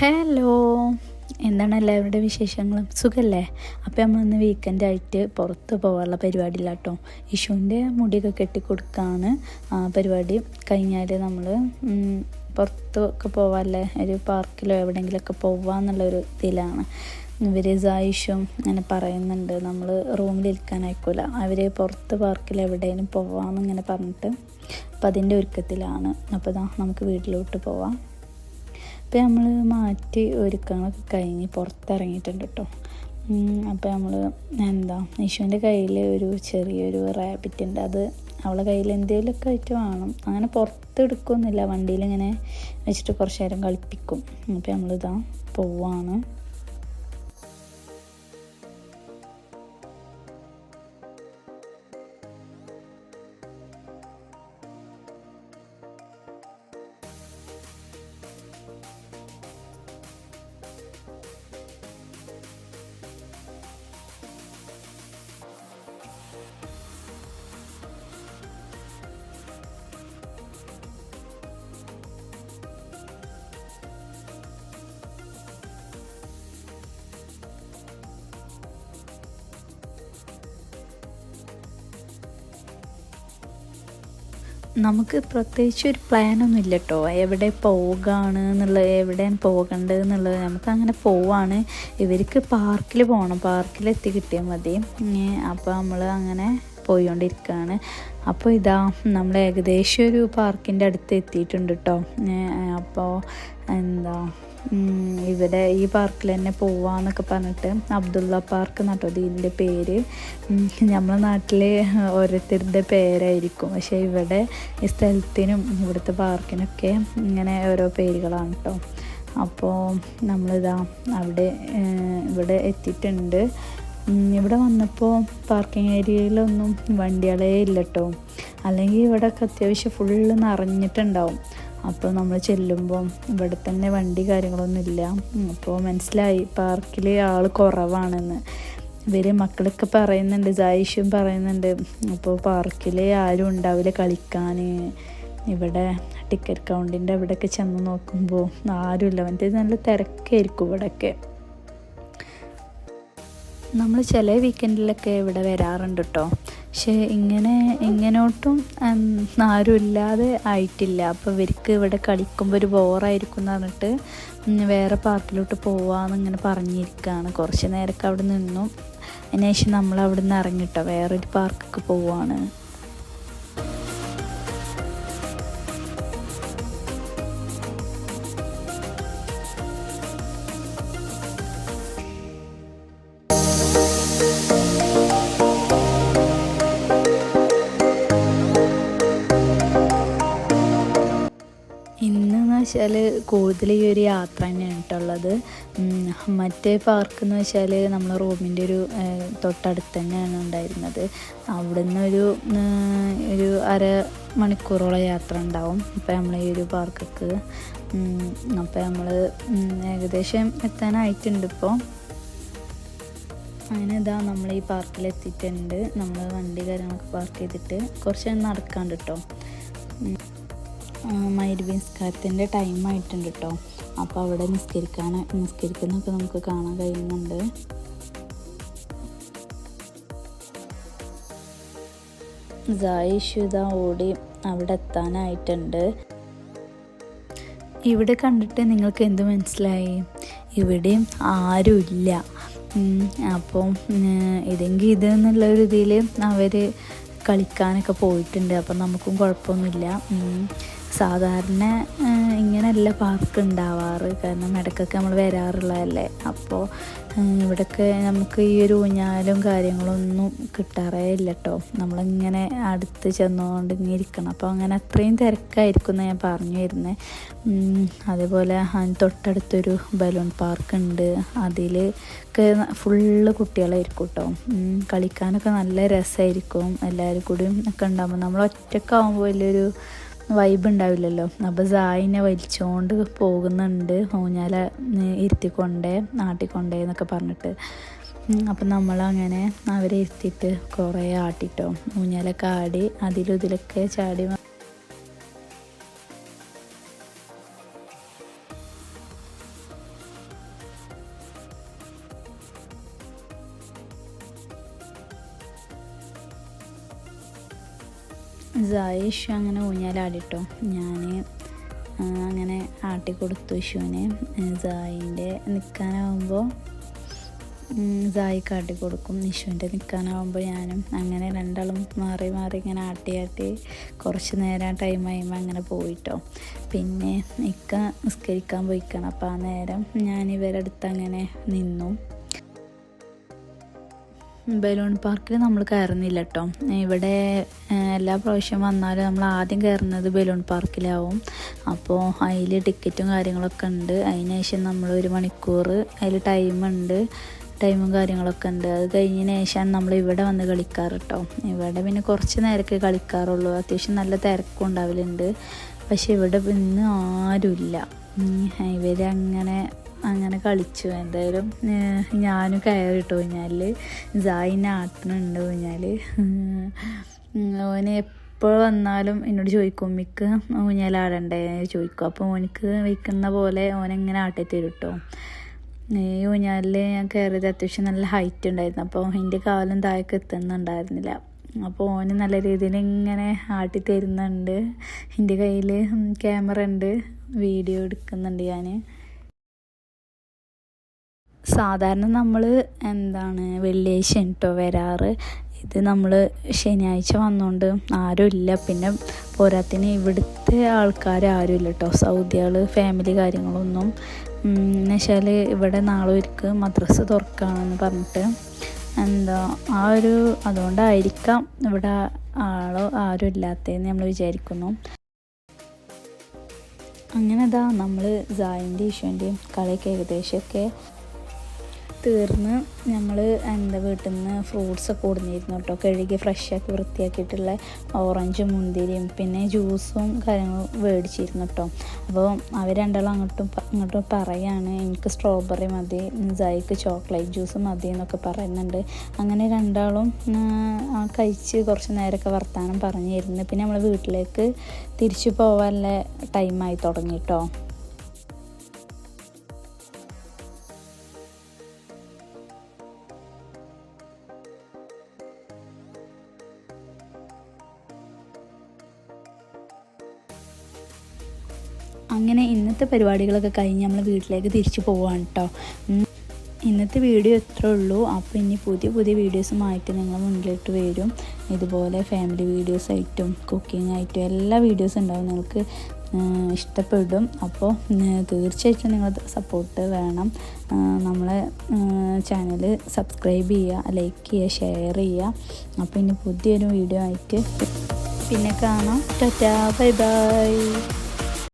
Hello എന്താണ് എല്ലാവരുടെ വിശേഷങ്ങളും? സുഖല്ലേ? അപ്പോൾ നമ്മളിന്ന് വീക്കെൻഡ് ആയിട്ട് പുറത്ത് പോകാനുള്ള പരിപാടിയില്ല കേട്ടോ ഇഷുവിന്റെ മുടിയൊക്കെ കെട്ടിക്കൊടുക്കാണ്. ആ പരിപാടി കഴിഞ്ഞാൽ നമ്മൾ പുറത്തൊക്കെ പോവാല്ലേ? ഒരു പാർക്കിലോ എവിടെയെങ്കിലുമൊക്കെ പോവാന്നുള്ളൊരു ഇതിലാണ്. ഇവർ സായിഷും ഇങ്ങനെ പറയുന്നുണ്ട്. നമ്മൾ റൂമിലിരിക്കാനായിക്കൂല അവർ പുറത്ത് പാർക്കിൽ എവിടെയും പോവാമെന്നിങ്ങനെ പറഞ്ഞിട്ട് അപ്പം അതിന്റെ ഒരുക്കത്തിലാണ്. അപ്പോൾ നമുക്ക് വീട്ടിലോട്ട് പോവാം. അപ്പോൾ നമ്മൾ മാറ്റി ഒരുക്കങ്ങളൊക്കെ കഴിഞ്ഞ് പുറത്തിറങ്ങിയിട്ടുണ്ട് കേട്ടോ അപ്പോൾ നമ്മൾ എന്താ യേശുവിന്റെ കയ്യിൽ ഒരു ചെറിയൊരു റാബിറ്റ് ഉണ്ട് അത് അവളെ കയ്യിൽ എന്തെങ്കിലുമൊക്കെ ആയിട്ട് വേണം. അങ്ങനെ പുറത്തെടുക്കൊന്നുമില്ല. വണ്ടിയിൽ ഇങ്ങനെ വെച്ചിട്ട് കുറച്ച് നേരം കളിപ്പിക്കും. അപ്പോൾ നമ്മളിതാ പോവാണ്. നമുക്ക് പ്രത്യേകിച്ച് ഒരു പ്ലാനൊന്നും ഇല്ല കേട്ടോ എവിടെ പോകാണ് എന്നുള്ളത് എവിടെയാണ് പോകേണ്ടത് എന്നുള്ളത് നമുക്ക് അങ്ങനെ പോവാണ്. ഇവർക്ക് പാർക്കിൽ പോകണം പാർക്കിൽ എത്തി കിട്ടിയാൽ മതി. അപ്പോൾ നമ്മൾ അങ്ങനെ പോയിക്കൊണ്ടിരിക്കുകയാണ്. അപ്പോൾ ഇതാ നമ്മൾ ഏകദേശം ഒരു പാർക്കിന്റെ അടുത്ത് എത്തിയിട്ടുണ്ട് കേട്ടോ അപ്പോൾ എന്താ ഇവിടെ ഈ പാർക്കിൽ തന്നെ പോവാന്നൊക്കെ പറഞ്ഞിട്ട് അബ്ദുള്ള പാർക്ക് നട്ടോ ഇതിന്റെ പേര്. നമ്മളെ നാട്ടിൽ ഓരോരുത്തരുടെ പേരായിരിക്കും. പക്ഷേ ഇവിടെ ഈ സ്ഥലത്തിനും ഇവിടുത്തെ പാർക്കിനൊക്കെ ഇങ്ങനെ ഓരോ പേരുകളാണ് കേട്ടോ അപ്പോൾ നമ്മളിതാ അവിടെ ഇവിടെ എത്തിയിട്ടുണ്ട്. ഇവിടെ വന്നപ്പോൾ പാർക്കിംഗ് ഏരിയയിലൊന്നും വണ്ടികളേ ഇല്ല കേട്ടോ അല്ലെങ്കിൽ ഇവിടെയൊക്കെ അത്യാവശ്യം ഫുള്ള് നിറഞ്ഞിട്ടുണ്ടാവും. അപ്പോൾ നമ്മൾ ചെല്ലുമ്പം ഇവിടെ തന്നെ വണ്ടി കാര്യങ്ങളൊന്നും ഇല്ല അപ്പോൾ മനസ്സിലായി പാർക്കിൽ ആൾ കുറവാണെന്ന്. ഇവർ മക്കളൊക്കെ പറയുന്നുണ്ട് ജായിഷും പറയുന്നുണ്ട് അപ്പോൾ പാർക്കിൽ ആരും ഉണ്ടാവില്ല കളിക്കാൻ ഇവിടെ ടിക്കറ്റ് കൗണ്ടിന്റെ അവിടെയൊക്കെ ചെന്ന് നോക്കുമ്പോൾ ആരുമില്ല. മറ്റേ നല്ല തിരക്കായിരിക്കും ഇവിടെയൊക്കെ. നമ്മൾ ചില വീക്കെൻഡിലൊക്കെ ഇവിടെ വരാറുണ്ട് കേട്ടോ പക്ഷേ ഇങ്ങനെ ഇങ്ങനോട്ടും ആരുമില്ലാതെ ആയിട്ടില്ല. അപ്പോൾ ഇവർക്ക് ഇവിടെ കളിക്കുമ്പോൾ ഒരു ബോറായിരിക്കും എന്ന് പറഞ്ഞിട്ട് വേറെ പാർക്കിലോട്ട് പോവാമെന്ന് ഇങ്ങനെ പറഞ്ഞിരിക്കുകയാണ് കുറച്ച് നേരമൊക്കെ അവിടെ നിന്നു. അതിനുശേഷം നമ്മൾ അവിടെ നിന്ന് ഇറങ്ങിട്ടോ. വേറൊരു പാർക്കൊക്കെ പോവാണ്. വെച്ചാൽ കൂടുതൽ ഈ ഒരു യാത്ര തന്നെയാണ് കേട്ടുള്ളത് മറ്റേ പാർക്ക് എന്ന് വെച്ചാൽ നമ്മൾ റൂമിന്റെ ഒരു തൊട്ടടുത്ത് തന്നെയാണ് ഉണ്ടായിരുന്നത്. അവിടെ നിന്നൊരു ഒരു അര മണിക്കൂറോളം യാത്ര ഉണ്ടാവും. അപ്പോൾ നമ്മൾ ഈ ഒരു പാർക്കൊക്കെ അപ്പോൾ നമ്മൾ ഏകദേശം എത്താനായിട്ടുണ്ട് ഇപ്പോൾ. അങ്ങനെ ഇതാ നമ്മൾ ഈ പാർക്കിൽ എത്തിയിട്ടുണ്ട്. നമ്മൾ വണ്ടി കാര്യങ്ങളൊക്കെ പാർക്ക് ചെയ്തിട്ട് കുറച്ച് നടക്കാണ്ട് കേട്ടോ. മൈരുവി നിസ്കാരത്തിന്റെ ടൈം ആയിട്ടുണ്ട് കേട്ടോ അപ്പോൾ അവിടെ നിസ്കരിക്കാൻ നിസ്കരിക്കുന്നൊക്കെ നമുക്ക് കാണാൻ കഴിയുന്നുണ്ട്. ജായിഷുത ഓടി അവിടെ എത്താനായിട്ടുണ്ട്. ഇവിടെ കണ്ടിട്ട് നിങ്ങൾക്ക് എന്ത് മനസ്സിലായി? ഇവിടെയും ആരുമില്ല. അപ്പം ഇതെങ്കിൽ ഇത് എന്നുള്ള ഇതിൽ അവർ കളിക്കാനൊക്കെ പോയിട്ടുണ്ട്. അപ്പം നമുക്കും കുഴപ്പമൊന്നുമില്ല. സാധാരണ ഇങ്ങനെയല്ല പാർക്ക് ഉണ്ടാവാറ് കാരണം ഇടയ്ക്കൊക്കെ നമ്മൾ വരാറുള്ളതല്ലേ. അപ്പോൾ ഇവിടെയൊക്കെ നമുക്ക് ഈ ഒരു ഊഞ്ഞാലും കാര്യങ്ങളൊന്നും കിട്ടാറേ ഇല്ല കേട്ടോ നമ്മളിങ്ങനെ അടുത്ത് ചെന്നുകൊണ്ട് ഇങ്ങനെ ഇരിക്കണം. അപ്പോൾ അങ്ങനെ അത്രയും തിരക്കായിരിക്കും എന്ന് ഞാൻ പറഞ്ഞു വരുന്നത് അതേപോലെ തൊട്ടടുത്തൊരു ബലൂൺ പാർക്ക് ഉണ്ട് അതിൽ ഫുള്ള് കുട്ടികളായിരിക്കും കേട്ടോ കളിക്കാനൊക്കെ നല്ല രസമായിരിക്കും എല്ലാവരും കൂടിയും ഒക്കെ ഉണ്ടാകുമ്പോൾ നമ്മൾ ഒറ്റക്കാവുമ്പോൾ വലിയൊരു വൈബ് ഉണ്ടാവില്ലല്ലോ അപ്പോൾ സായിനെ വലിച്ചുകൊണ്ട് പോകുന്നുണ്ട്. ഊഞ്ഞാല ഇരുത്തിക്കൊണ്ടേ നാട്ടിക്കൊണ്ടേ എന്നൊക്കെ പറഞ്ഞിട്ട്. അപ്പം നമ്മളങ്ങനെ അവരെ ഇരുത്തിയിട്ട് കുറേ ആട്ടിട്ടോ. ഊഞ്ഞാലൊക്കെ ആടി അതിലും ഇതിലൊക്കെ ചാടി സായി ഇഷു അങ്ങനെ ഊഞ്ഞാലാടിട്ടോ. ഞാൻ അങ്ങനെ ആട്ടി കൊടുത്തു വിഷുവിന് സായിന്റെ നിൽക്കാനാവുമ്പോൾ സായി ആട്ടി കൊടുക്കും നിഷുവിന്റെ നിൽക്കാനാവുമ്പോൾ ഞാനും അങ്ങനെ രണ്ടാളും മാറി മാറി ഇങ്ങനെ ആട്ടി ആട്ടി കുറച്ച് നേരം ടൈം കഴിയുമ്പോൾ അങ്ങനെ പോയിട്ടോ. പിന്നെ ഇക്ക നിസ്കരിക്കാൻ പോയിക്കണം. അപ്പോൾ ആ നേരം ഞാൻ ഇവരടുത്ത് അങ്ങനെ നിന്നു. ബലൂൺ പാർക്കിൽ നമ്മൾ കയറുന്നില്ല കേട്ടോ ഇവിടെ എല്ലാ പ്രാവശ്യം വന്നാലും നമ്മൾ ആദ്യം കയറുന്നത് ബലൂൺ പാർക്കിലാവും. അപ്പോൾ അതിൽ ടിക്കറ്റും കാര്യങ്ങളൊക്കെ ഉണ്ട്. അതിന് ശേഷം നമ്മൾ ഒരു മണിക്കൂർ അതിൽ ടൈമുണ്ട് ടൈമും കാര്യങ്ങളൊക്കെ ഉണ്ട്. അത് കഴിഞ്ഞതിന് ശേഷമാണ് നമ്മൾ ഇവിടെ വന്ന് കളിക്കാറ് കേട്ടോ ഇവിടെ പിന്നെ കുറച്ച് നേരമൊക്കെ കളിക്കാറുള്ളൂ. അത്യാവശ്യം നല്ല തിരക്കും ഉണ്ടാവലുണ്ട്. പക്ഷെ ഇവിടെ ഇന്ന് ആരുമില്ല. ഇവർ അങ്ങനെ കളിച്ചു. എന്തായാലും ഞാനും കയറിട്ടോ കഴിഞ്ഞാൽ ജായിന് ആട്ടണുണ്ട് ഊഞ്ഞാൽ ഓന് എപ്പോൾ വന്നാലും എന്നോട് ചോദിക്കും മിക്ക് ഊഞ്ഞാലാടണ്ടേ ചോദിക്കും. അപ്പോൾ ഓനിക്ക് വയ്ക്കുന്ന പോലെ ഓനെങ്ങനെ ആട്ടി തരും കേട്ടോ ഈ ഊഞ്ഞാലിൽ ഞാൻ കയറിയത് അത്യാവശ്യം നല്ല ഹൈറ്റ് ഉണ്ടായിരുന്നു. അപ്പോൾ എന്റെ കാലം താഴേക്ക് എത്തുന്നുണ്ടായിരുന്നില്ല. അപ്പോൾ ഓന് നല്ല രീതിയിൽ ഇങ്ങനെ ആട്ടി തരുന്നുണ്ട് എന്റെ കയ്യിൽ ക്യാമറ ഉണ്ട്. വീഡിയോ എടുക്കുന്നുണ്ട് ഞാൻ സാധാരണ നമ്മൾ എന്താണ് വെള്ളിയാഴ്ച കേട്ടോ വരാറ്. ഇത് നമ്മൾ ശനിയാഴ്ച വന്നുകൊണ്ട് ആരുമില്ല പിന്നെ പോരാത്തിന് ഇവിടുത്തെ ആൾക്കാർ ആരുമില്ല കേട്ടോ സൗദികൾ ഫാമിലി കാര്യങ്ങളൊന്നും. എന്നുവെച്ചാൽ ഇവിടെ നാളെ ഒരിക്കൽ മദ്രസ് തുറക്കുകയാണെന്ന് പറഞ്ഞിട്ട് എന്താ ആ ഒരു അതുകൊണ്ടായിരിക്കാം ഇവിടെ ആളോ ആരും ഇല്ലാത്തതെന്ന് നമ്മൾ വിചാരിക്കുന്നു. അങ്ങനെ ഇതാ നമ്മൾ സായിന്റെ ഈശോന്റെയും കളിയൊക്കെ ഏകദേശമൊക്കെ തീർന്ന് നമ്മൾ എന്താ വീട്ടിൽ നിന്ന് ഫ്രൂട്ട്സൊക്കെ കൊടുന്നിരുന്നു കേട്ടോ. കഴുകി ഫ്രഷാക്കി വൃത്തിയാക്കിയിട്ടുള്ള ഓറഞ്ചും മുന്തിരിയും പിന്നെ ജ്യൂസും കാര്യങ്ങളും മേടിച്ചിരുന്നു കേട്ടോ. അപ്പോൾ അവർ രണ്ടാളും അങ്ങോട്ടും അങ്ങോട്ടും പറയാണ് എനിക്ക് സ്ട്രോബെറി മതി ജായിക്ക് ചോക്ലേറ്റ് ജ്യൂസ് മതി എന്നൊക്കെ പറയുന്നുണ്ട്. അങ്ങനെ രണ്ടാളും കഴിച്ച് കുറച്ച് നേരമൊക്കെ വർത്തമാനം പറഞ്ഞിരുന്നു. പിന്നെ നമ്മൾ വീട്ടിലേക്ക് തിരിച്ചു പോകാനുള്ള ടൈമായി തുടങ്ങി കേട്ടോ. അങ്ങനെ ഇന്നത്തെ പരിപാടികളൊക്കെ കഴിഞ്ഞ് നമ്മൾ വീട്ടിലേക്ക് തിരിച്ചു പോവാണ് കേട്ടോ ഇന്നത്തെ വീഡിയോ ഇത്രേ ഉള്ളൂ. അപ്പോൾ ഇനി പുതിയ പുതിയ വീഡിയോസുമായിട്ട് നിങ്ങൾ മുന്നിലോട്ട് വരും. ഇതുപോലെ ഫാമിലി വീഡിയോസ് ആയിട്ടും കുക്കിംഗ് ആയിട്ടും എല്ലാ വീഡിയോസും ഉണ്ടാവും. നിങ്ങൾക്ക് ഇഷ്ടപ്പെടും. അപ്പോൾ തീർച്ചയായിട്ടും നിങ്ങൾ സപ്പോർട്ട് വേണം. നമ്മളെ ചാനൽ സബ്സ്ക്രൈബ് ചെയ്യുക ലൈക്ക് ചെയ്യുക ഷെയർ ചെയ്യുക. അപ്പോൾ ഇനി പുതിയൊരു വീഡിയോ ആയിട്ട് പിന്നെ കാണാം. Tata bye bye